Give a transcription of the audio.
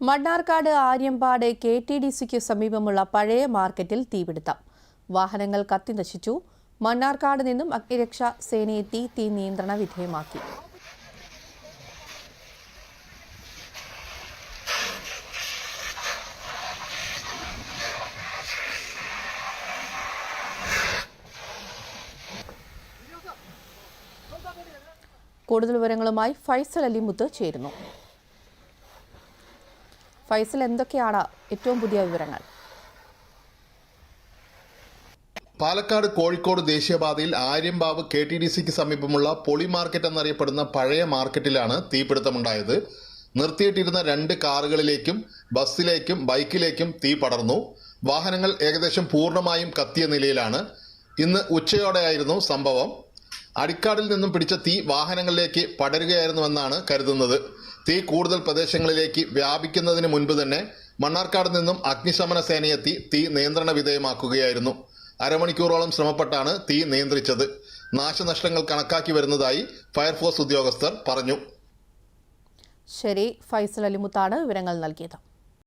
Mannarkkad Aryampadu K T D സിക്ക് സമീപമുള്ള പഴയ മാർക്കറ്റിൽ തീപിടുത്തം. വാഹനങ്ങൾ കത്തിനശിച്ചു മണ്ണാർക്കാട് നിന്നും അഗ്നിരക്ഷാ സേനയെത്തി തീ നിയന്ത്രണ വിധേയമാക്കി. കൂടുതൽ വിവരങ്ങളുമായി ഫൈസൽ അലിമുത്ത് ചേരുന്നു. ഫൈസൽ എന്തൊക്കെയാണ് ഏറ്റവും പുതിയ വിവരങ്ങൾ? പാലക്കാട് കോഴിക്കോട് ദേശീയപാതയിൽ ആര്യമ്പാവ് കെ ടി ഡി സിക്ക് സമീപമുള്ള പൊളി മാർക്കറ്റ് എന്നറിയപ്പെടുന്ന പഴയ മാർക്കറ്റിലാണ് തീപിടുത്തമുണ്ടായത്. നിർത്തിയിട്ടിരുന്ന രണ്ട് കാറുകളിലേക്കും ബസ്സിലേക്കും ബൈക്കിലേക്കും തീ പടർന്നു. വാഹനങ്ങൾ ഏകദേശം പൂർണമായും കത്തിയ നിലയിലാണ്. ഇന്ന് ഉച്ചയോടെയായിരുന്നു സംഭവം. അടിക്കാടിൽ നിന്നും പിടിച്ച തീ വാഹനങ്ങളിലേക്ക് പടരുകയായിരുന്നുവെന്നാണ് കരുതുന്നത്. തീ കൂടുതൽ പ്രദേശങ്ങളിലേക്ക് വ്യാപിക്കുന്നതിന് മുൻപ് തന്നെ മണ്ണാർക്കാട് നിന്നും അഗ്നിശമന സേനയെത്തി തീ നിയന്ത്രണ വിധേയമാക്കുകയായിരുന്നു. അരമണിക്കൂറോളം ശ്രമപ്പെട്ടാണ് തീ നിയന്ത്രിച്ചത്. നാശനഷ്ടങ്ങൾ കണക്കാക്കി വരുന്നതായി ഫയർഫോഴ്സ് ഉദ്യോഗസ്ഥർ പറഞ്ഞു. ശരി ഫൈസൽ അലിമുത്താണ് വിവരങ്ങൾ നൽകിയത്.